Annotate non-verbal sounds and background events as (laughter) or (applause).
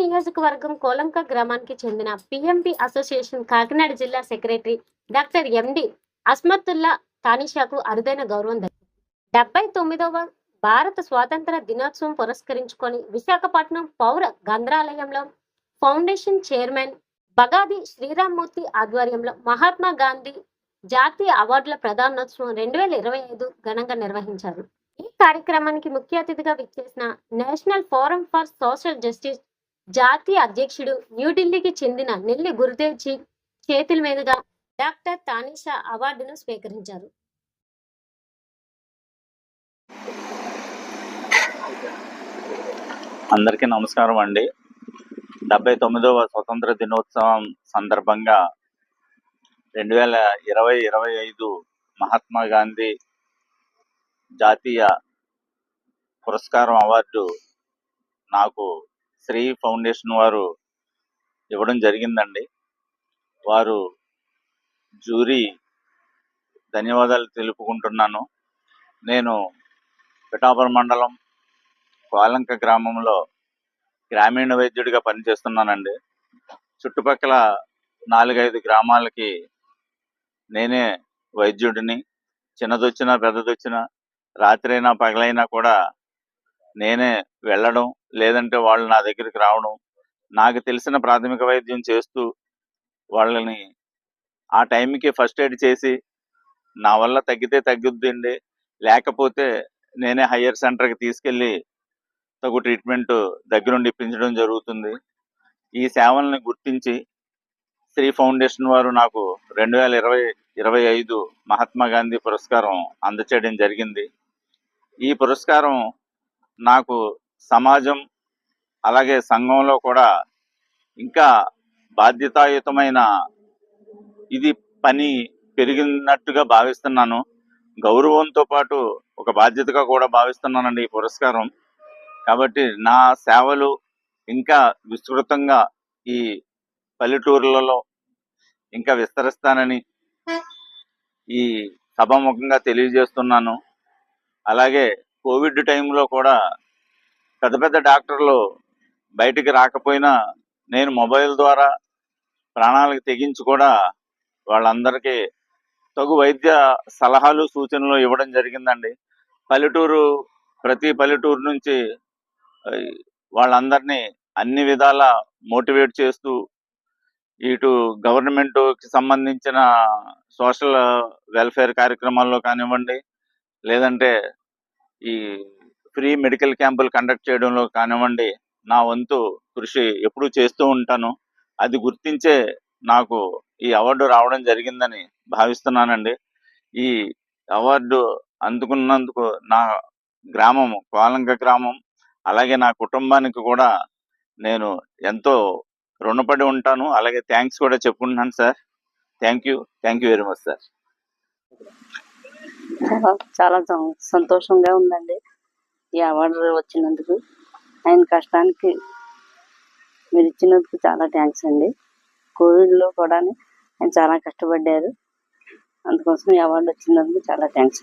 నియోజకవర్గం కోలంక గ్రామానికి చెందిన పిఎంపి అసోసియేషన్ కాకినాడ జిల్లా సెక్రటరీ డాక్టర్ ఎండి అస్మతుల్లా తానిషాకు అరుదైన గౌరవం దక్కింది. డెబ్బై తొమ్మిదవ భారత స్వాతంత్ర దినోత్సవం పురస్కరించుకొని విశాఖపట్నం పౌర గంధ్రాలయంలో ఫౌండేషన్ చైర్మన్ బగాది శ్రీరామ్మూర్తి ఆధ్వర్యంలో మహాత్మా గాంధీ జాతీయ అవార్డుల ప్రధానోత్సవం రెండు వేల ఇరవై ఐదు ఘనంగా నిర్వహించారు. కార్యక్రమానికి ముఖ్య అతిథిగా విచ్చేసిన National Forum for Social Justice జాతీయ అధ్యక్షుడు న్యూఢిల్లీకి చెందిన నెల్లి గురుదేవ్ జీ చేతుల మీదుగా డాక్టర్ తానిషా అవార్డును స్వీకరించారు. అందరికీ నమస్కారం అండి. డెబ్బై తొమ్మిదవ స్వతంత్ర దినోత్సవం సందర్భంగా రెండు వేల ఇరవై ఇరవై ఐదు మహాత్మా గాంధీ జాతీయ పురస్కారం అవార్డు నాకు శ్రీ ఫౌండేషన్ వారు ఇవ్వడం జరిగిందండి. వారు జ్యూరీ ధన్యవాదాలు తెలుపుకుంటున్నాను. నేను పిఠాపురం మండలం కోలంక గ్రామంలో గ్రామీణ వైద్యుడిగా పనిచేస్తున్నానండి. చుట్టుపక్కల నాలుగైదు గ్రామాలకి నేనే వైద్యుడిని. చిన్నదొచ్చినా పెద్దదొచ్చినా రాత్రైనా పగలైనా కూడా నేనే వెళ్ళడం లేదంటే వాళ్ళు నా దగ్గరికి రావడం నాకు తెలిసిన ప్రాథమిక వైద్యం చేస్తూ వాళ్ళని ఆ టైంకి ఫస్ట్ ఎయిడ్ చేసి నా వల్ల తగ్గితే తగ్గుద్దండి లేకపోతే నేనే హయ్యర్ సెంటర్కి తీసుకెళ్ళి తగు ట్రీట్మెంట్ దగ్గరుండి ఇప్పించడం జరుగుతుంది. ఈ సేవల్ని గుర్తించి శ్రీ ఫౌండేషన్ వారు నాకు రెండు వేల ఇరవై ఇరవై ఐదు మహాత్మా గాంధీ పురస్కారం అందచేయడం జరిగింది. ఈ పురస్కారం నాకు సమాజం అలాగే సంఘంలో కూడా ఇంకా బాధ్యతాయుతమైన ఇది పని పెరిగినట్టుగా భావిస్తున్నాను. గౌరవంతో పాటు ఒక బాధ్యతగా కూడా భావిస్తున్నానండి ఈ పురస్కారం. కాబట్టి నా సేవలు ఇంకా విస్తృతంగా ఈ పల్లెటూర్లలో ఇంకా విస్తరిస్తానని ఈ సభాముఖంగా తెలియజేస్తున్నాను. అలాగే కోవిడ్ టైంలో కూడా పెద్ద పెద్ద డాక్టర్లు బయటికి రాకపోయినా నేను మొబైల్ ద్వారా ప్రాణాలకు తెగించి కూడా వాళ్ళందరికీ తగు వైద్య సలహాలు సూచనలు ఇవ్వడం జరిగిందండి. పల్లెటూరు ప్రతి పల్లెటూరు నుంచి వాళ్ళందరినీ అన్ని విధాల మోటివేట్ చేస్తూ ఇటు గవర్నమెంట్కి సంబంధించిన సోషల్ వెల్ఫేర్ కార్యక్రమాల్లో కానివ్వండి లేదంటే ఈ ఫ్రీ మెడికల్ క్యాంపులు కండక్ట్ చేయడంలో కానివ్వండి నా వంతు కృషి ఎప్పుడూ చేస్తూ ఉంటాను. అది గుర్తించే నాకు ఈ అవార్డు రావడం జరిగిందని భావిస్తున్నానండి. ఈ అవార్డు అందుకున్నందుకు నా గ్రామం కోలంక గ్రామం అలాగే నా కుటుంబానికి కూడా నేను ఎంతో రుణపడి ఉంటాను. అలాగే థ్యాంక్స్ కూడా చెప్పుకుంటున్నాను sir. Thank you. Thank you very much sir. (laughs) చాలా చాలా సంతోషంగా ఉందండి. ఈ అవార్డు వచ్చినందుకు. ఆయన కష్టానికి మీరు ఇచ్చినందుకు చాలా థ్యాంక్స్ అండి. కోవిడ్లో కూడా ఆయన చాలా కష్టపడ్డారు. అందుకోసం ఈ అవార్డు వచ్చినందుకు చాలా థ్యాంక్స్.